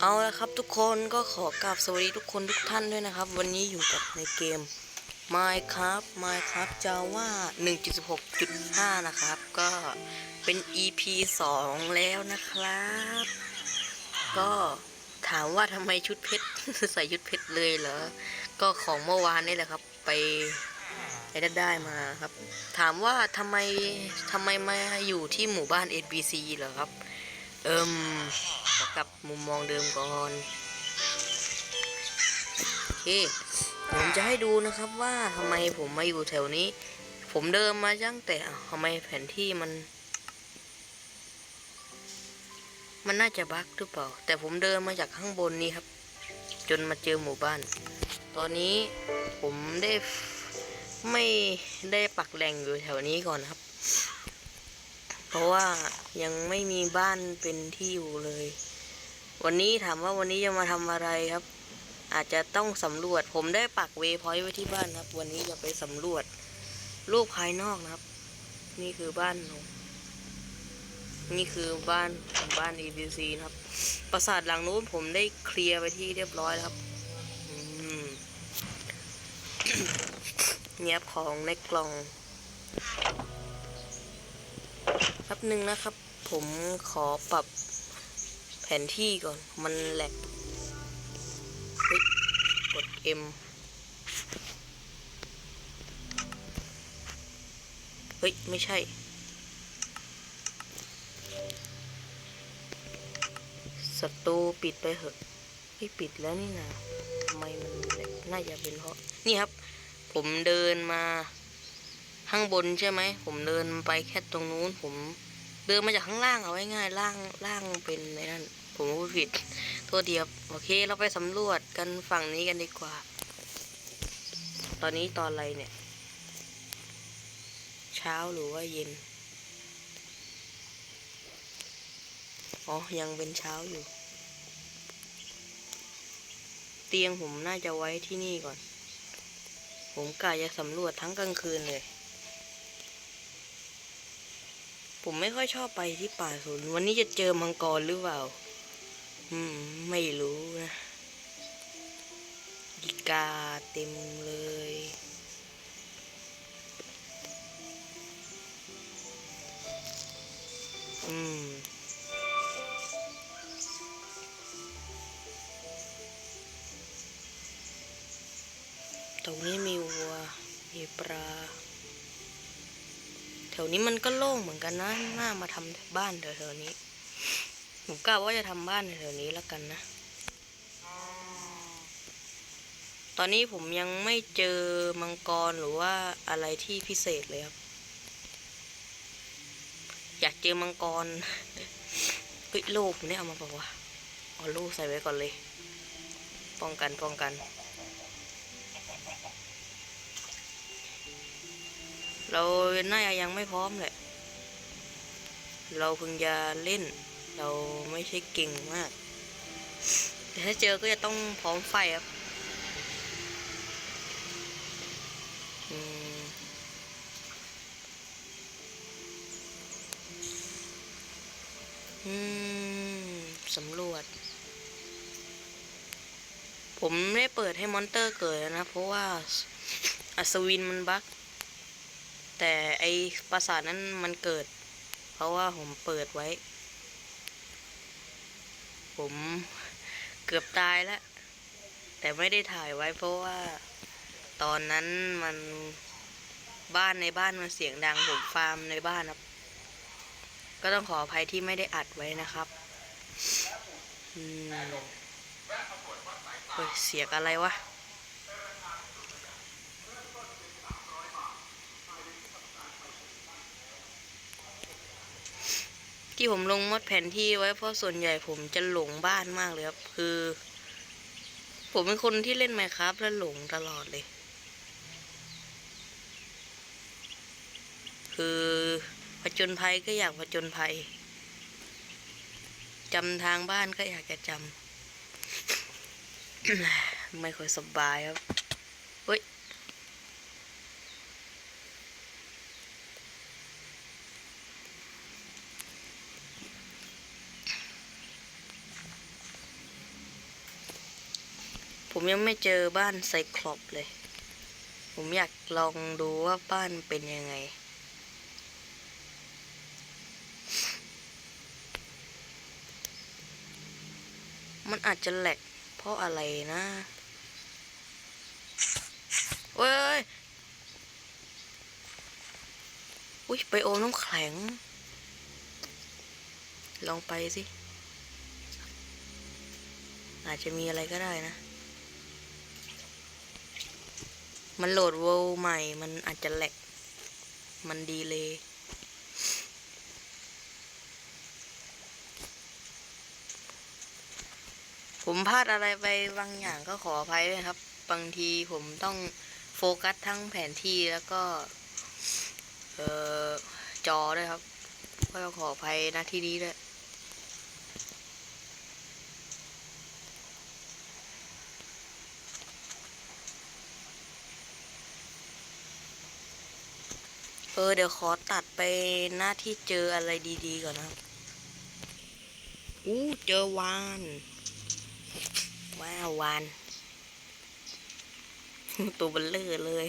เอาละครับทุกคนก็ขอกราบสวัสดีทุกคนทุกท่านด้วยนะครับ วันนี้อยู่กับในเกม Minecraft Minecraft Java 1.16.5 นะครับ ก็เป็น EP 2 แล้วนะครับ ก็ถามว่าทำไมชุดเพชร ใส่ชุดเพชรเลยเหรอ ก็ของเมื่อวานนี่แหละครับ ไปได้ได้มาครับ ถามว่าทำไมทำไมมาอยู่ที่หมู่บ้าน NPC เหรอครับ เอิมขอกลับมุมมองเดิมก่อนโอเคผมจะให้ดูนะครับว่าทำไมผมมาอยู่แถวนี้ ผมเดินมาตั้งแต่ทำไมแผนที่มัน มันน่าจะบั๊กหรือเปล่า แต่ผมเดินมาจากข้างบนนี้ครับ จนมาเจอหมู่บ้าน ตอนนี้ผมได้ไม่ได้ปักแหล่งอยู่แถวนี้ก่อนครับ ราะว่ายังไม่มีบ้านเป็นที่อยู่เลย วันนี้ถามว่าวันนี้จะมาทำอะไรครับ อาจจะต้องสำรวจ ผมได้ปักเวพอยต์ไว้ที่บ้านครับ วันนี้จะไปสำรวจโลกภายนอกนะครับ นี่คือบ้านผมนี่คือบ้านของบ้าน ABC นะครับ ปราสาทหลังนู้นผมได้เคลียร์ไปที่เรียบร้อยแล้วครับเงียบของในกล่อง แป๊บหนึ่งนะครับ ผมขอปรับแผนที่ก่อน มันแหลกกด M เฮ้ย ไม่ใช่ ศัตรูปิดไปเหอะไม่ปิดแล้วนี่นะทำไมมันแหลกน่าจะเป็นเพราะ นี่ครับ ผมเดินมา ข้างบนใช่ไหม ผมเดินไปแค่ตรงนู้น ผมเดินมาจากข้างล่างเอาไว้ง่ายล่างล่างเป็นในนั่นผมพูดผิดโทษเดียวโอเค เราไปสำรวจกันฝั่งนี้กันดีกว่า ตอนนี้ตอนอะไรเนี่ย เช้าหรือว่าเย็น อ๋อ ยังเป็นเช้าอยู่ เตียงผมน่าจะไว้ที่นี่ก่อน ผมกะจะสำรวจทั้งกลางคืนเลย ผมไม่ค่อยชอบไปที่ป่าสนวันนี้จะเจอมังกรหรือเปล่า อืม ไม่รู้นะกิกาเต็มเลยอืมตรงนี้มีวัว มีปลา ถวนี้มันก็โล่งเหมือนกันนะน่ามาทำบ้านแถวๆนี้ผมกะว่าจะทำบ้านแถวๆนี้แล้วกันนะ ตอนนี้ผมยังไม่เจอมังกรหรือว่าอะไรที่พิเศษเลยครับ อยากเจอมังกรเฮ้ยโลกเนี่ยเอามาบอกว่าเอาลูกใส่ไว้ก่อนเลย ป้องกันป้องกัน เราน่าจะยังไม่พร้อมแหละ เราเพิ่งจะเล่น เราไม่ใช่เก่งมาก แต่ถ้าเจอก็จะต้องพร้อมไฟครับอืมสำรวจ ผมไม่ได้เปิดให้มอนเตอร์เกิดนะ เพราะว่าอัศวินมันบั๊ก แต่ไอปราสาทนั้นมันเกิด เพราะว่าผมเปิดไว้ ผมเกือบตายแล้ว แต่ไม่ได้ถ่ายไว้เพราะว่า ตอนนั้นมันบ้านในบ้านมันเสียงดังผมฟาร์มในบ้านครับ ก็ต้องขออภัยที่ไม่ได้อัดไว้นะครับอืมเฮ้ยเสียงอะไรวะ ที่ผมลงมดแผนที่ไว้เพราะส่วนใหญ่ผมจะหลงบ้านมากเลยครับ คือ ผมเป็นคนที่เล่นไมครับแล้วหลงตลอดเลย คือผจญภัยก็อยากผจญภัยจำทางบ้านก็อยากจะจำ ไม่ค่อยสบายครับ ผมยังไม่เจอบ้านไซคลอปเลย ผมอยากลองดูว่าบ้านเป็นยังไง มันอาจจะแหลกเพราะอะไรนะเว้ยอุ้ยไปโอมน้ำแข็ง ลองไปสิ อาจจะมีอะไรก็ได้นะ มันโหลดเวลใหม่ มันอาจจะแหลก มันดีเลย ผมพลาดอะไรไปบางอย่างก็ขออภัยด้วยครับ บางทีผมต้องโฟกัสทั้งแผนที่แล้วก็ เอ่อ จอด้วยครับ ก็ขออภัยนะที่นี้ด้วย เออเดี๋ยวขอตัดไปหน้าที่เจออะไรดีๆก่อนนะอู้เจอวาน ว้าววาน ตัวเบลเลอร์เลย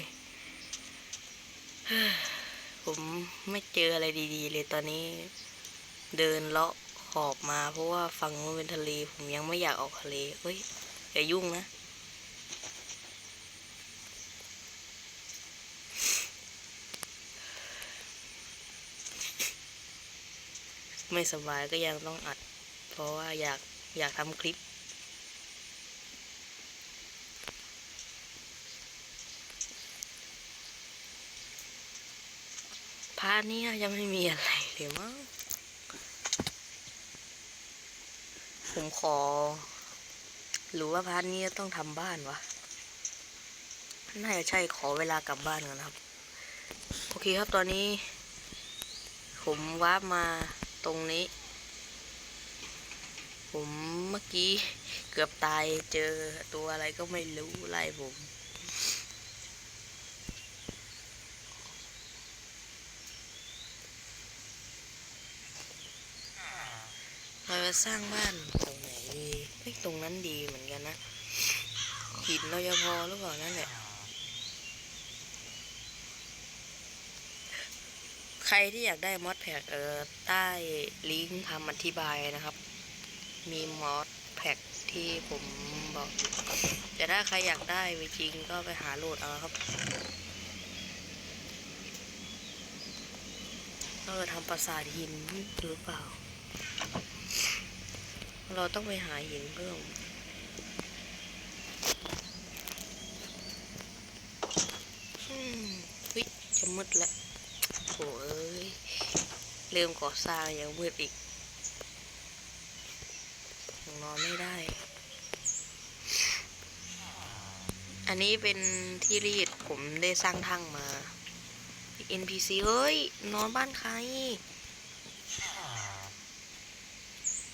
ผมไม่เจออะไรดีๆ เลยตอนนี้ เดินเลาะขอบมา เพราะว่าฝั่งนู้นเป็นทะเล ผมยังไม่อยากออกทะเลเฮ้ยอย่ายุ่งนะ ไม่สบายก็ยังต้องอัด เพราะว่าอยากอยากทำคลิป พาร์ทนี้ยังไม่มีอะไรเลยมั้งผมขอ หรือว่าพาร์ทนี้ต้องทำบ้านวะน่าจะใช่ขอเวลากลับบ้านก่อนนะครับ โอเคครับตอนนี้ ผมวาร์ปมา ตรงนี้ ผมเมื่อกี้เกือบตายเจอตัวอะไรก็ไม่รู้ไล่ผม เราจะสร้างบ้านตรงไหนดีเฮ้ตรงนั้นดีเหมือนกันนะหินเราจะพอหรือเปล่านั่นแหละ ใครที่อยากได้มอดแพ็กเออใต้ลิงก์คำอธิบายนะครับ มีมอดแพ็กที่ผมบอกแต่ถ้าใครอยากได้จริงก็ไปหาโหลดเอาครับเราจะทำปราสาทหินหรือเปล่า เราต้องไปหาหินเพิ่มอืมเฮ้ยจะมืดแล้ว โถ่เอ้ยเริ่มก่อสร้างยังมืดอีกนอนไม่ได้ อันนี้เป็นที่รีดผมได้สร้างทั้งมา NPC เฮ้ย นอนบ้านใคร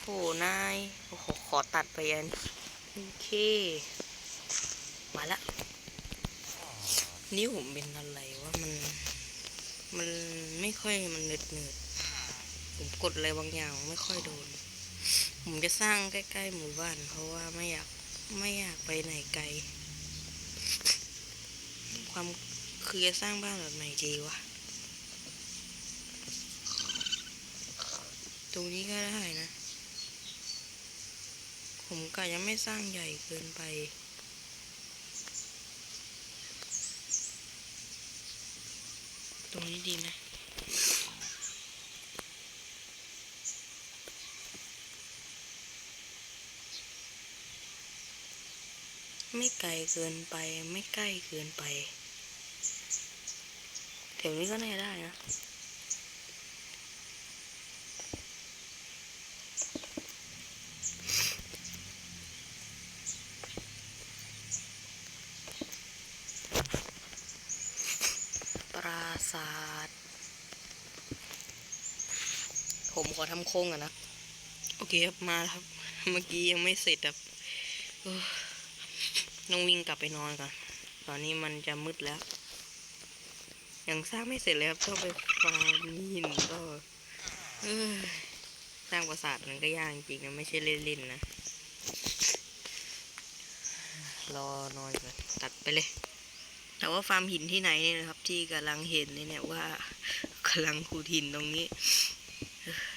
โหนาย โอ้โห ขอตัดไปอัน โอเค มาละนิ้วผมเป็นอะไรวะมัน มันไม่ค่อยมันเหนืดเหนืดผมกดอะไรบางอย่างไม่ค่อยโดน ผมจะสร้างใกล้ๆหมู่บ้าน เพราะว่าไม่อยากไม่อยากไปไหนไกล ความคือจะสร้างบ้านแบบไหนดีวะ ตรงนี้ก็ได้นะ ผมก็ยังไม่สร้างใหญ่เกินไป ตรงนี้ ดีไหมไม่ไกลเกินไปไม่ใกล้เกินไปแถวนี้ก็น่าจะได้นะ ปราสาท ผมขอทำ โค้งก่อนนะ โอเคครับมาครับ เมื่อกี้ยังไม่เสร็จครับต้องวิ่งกลับไปนอนก่อน ตอนนี้มันจะมืดแล้ว ยังสร้างไม่เสร็จเลยครับต้องไปฟาร์มหินก็เอสร้างปราสาทมันก็ยากจริงๆนะไม่ใช่เล่นๆนะ รอนอนก่อนตัดไปเลย แต่ว่าฟาร์มหินที่ไหนเนี่ยนะครับ ที่กำลังเห็นเนี่ยว่ากำลังขูดหินตรงนี้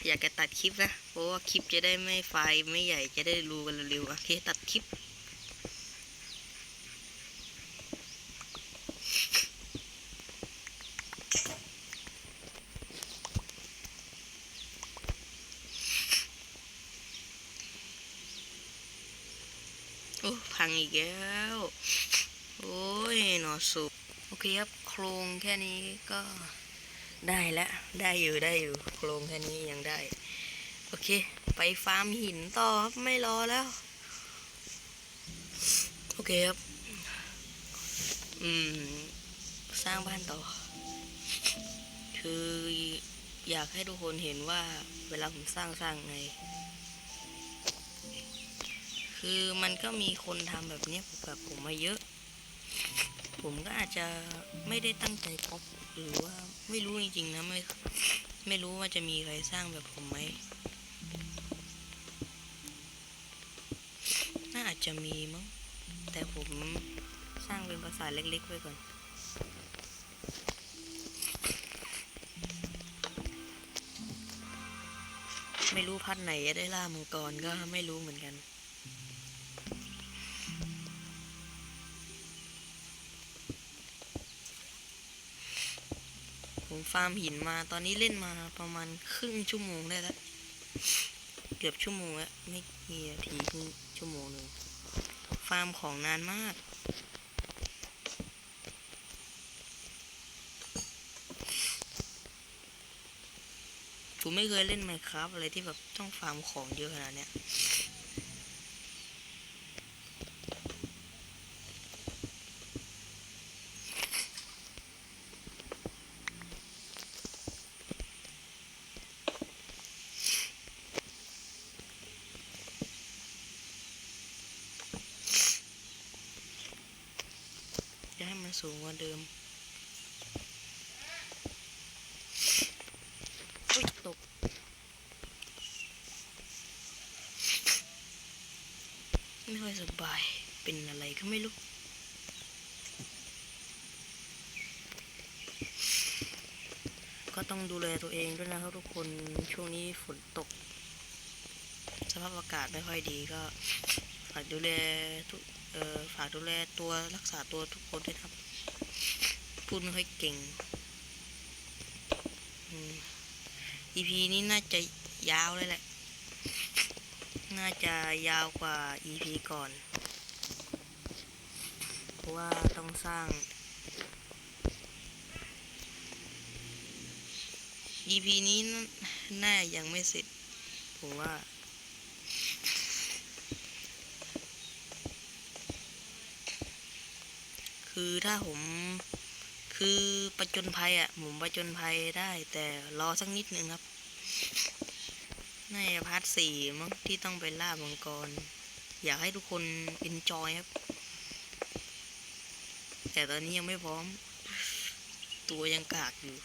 อยากจะตัดคลิปนะ เพราะว่าคลิปจะได้ไม่ไฟไม่ใหญ่จะได้รู้กันเร็วๆโอเคตัดคลิปโอ้พังอีกแล้ว โอ้ยหนอสุโอเคครับ โครงแค่นี้ก็ ได้แล้วได้อยู่ได้อยู่โครงแค่นี้ยังได้ โอเค ไปฟาร์มหินต่อครับไม่รอแล้ว โอเคครับ อืม สร้างบ้านต่อ คืออยากให้ทุกคนเห็นว่าเวลาผมสร้างสร้างไง คือมันก็มีคนทำแบบเนี้ยกับผมมาเยอะ ผมก็อาจจะไม่ได้ตั้งใจก๊อปหรือว่าไม่รู้จริงๆนะไม่ไม่รู้ว่าจะมีใครสร้างแบบผมไหมน่าอาจจะมีมั้งแต่ผมสร้างเป็นภาษาเล็กๆไว้ก่อนไม่รู้พัดไหนจะได้ล่ามังกรก็ไม่รู้เหมือนกัน ฟาร์มหินมา ตอนนี้เล่นมาประมาณครึ่งชั่วโมงได้แล้ว เกือบชั่วโมงแล้วไม่กี่นาทีครึ่งชั่วโมงหนึ่งฟาร์มของนานมาก ผมไม่เคยเล่นไมครับอะไรที่แบบต้องฟาร์มของเยอะขนาดเนี้ย มันสูงกว่าเดิมอุ้ยตกไม่ค่อยสบาย เป็นอะไรก็ไม่รู้ก็ต้องดูแลตัวเองด้วยนะครับทุกคนช่วงนี้ฝนตก สภาพอากาศไม่ค่อยดีก็ฝากดูแลทุก ออฝากดูแลตัวรักษาตัวทุกคนด้วยครับ พูดไม่ค่อยเก่งอืม EP นี้น่าจะยาวเลยแหละ น่าจะยาวกว่า EP ก่อน เพราะว่าต้องสร้าง EP นี้น่ายังไม่เสร็จ ผมว่า คือถ้าผมคือประจนภัยอะผมประจนภัยได้ แต่รอสักนิดนึงครับน่าจะพาร์ทสี่มั้งที่ต้องไปล่ามังกร อยากให้ทุกคนเอนจอยครับ แต่ตอนนี้ยังไม่พร้อม ตัวยังกากอยู่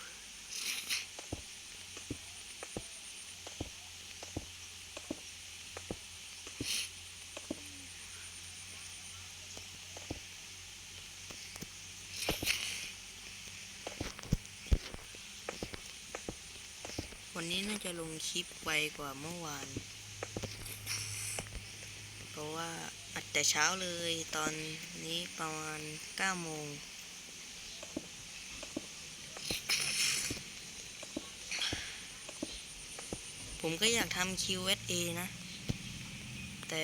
นี้น่าจะลงคลิปไวกว่าเมื่อวาน เพราะว่าอัดแต่เช้าเลยตอนนี้ประมาณ9โมงผมก็อยากทำ Q&A นะ แต่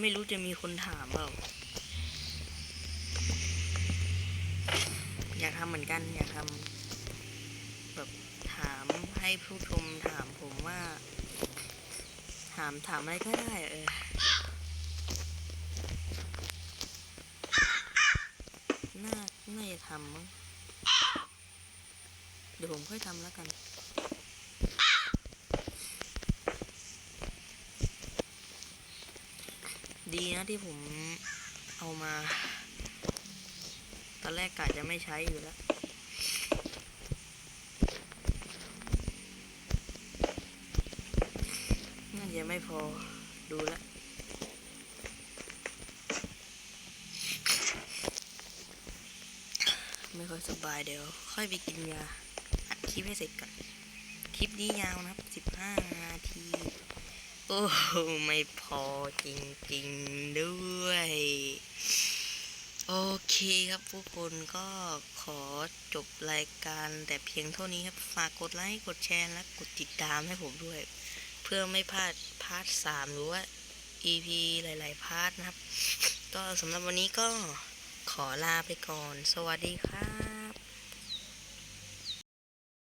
ไม่รู้จะมีคนถามเปล่า อยากทำเหมือนกัน อยากทำ ให้ผู้ชมถามผมว่า ถามถามอะไรก็ได้เออน่าน่าจะทำมั้งเดี๋ยวผมค่อยทำแล้วกันดีนะที่ผมเอามา ตอนแรกกะจะไม่ใช้อยู่แล้ว ไม่พอดูละไม่ค่อยสบายเดี๋ยว ค่อยไปกินยาคลิปให้เสร็จก่อนคลิปนี้ยาวนะครับสิบห้านาที โอ้ไม่พอจริงๆด้วย โอเคครับผู้คนก็ขอจบรายการแต่เพียงเท่านี้ครับ ฝากกดไลค์ กดแชร์และกดติดตามให้ผมด้วย พื่อไม่พลาดพาร์ทสามหรือว่า EP หลาย ๆ พาร์ทนะครับ ก็สำหรับวันนี้ก็ขอลาไปก่อน สวัสดีค่ะ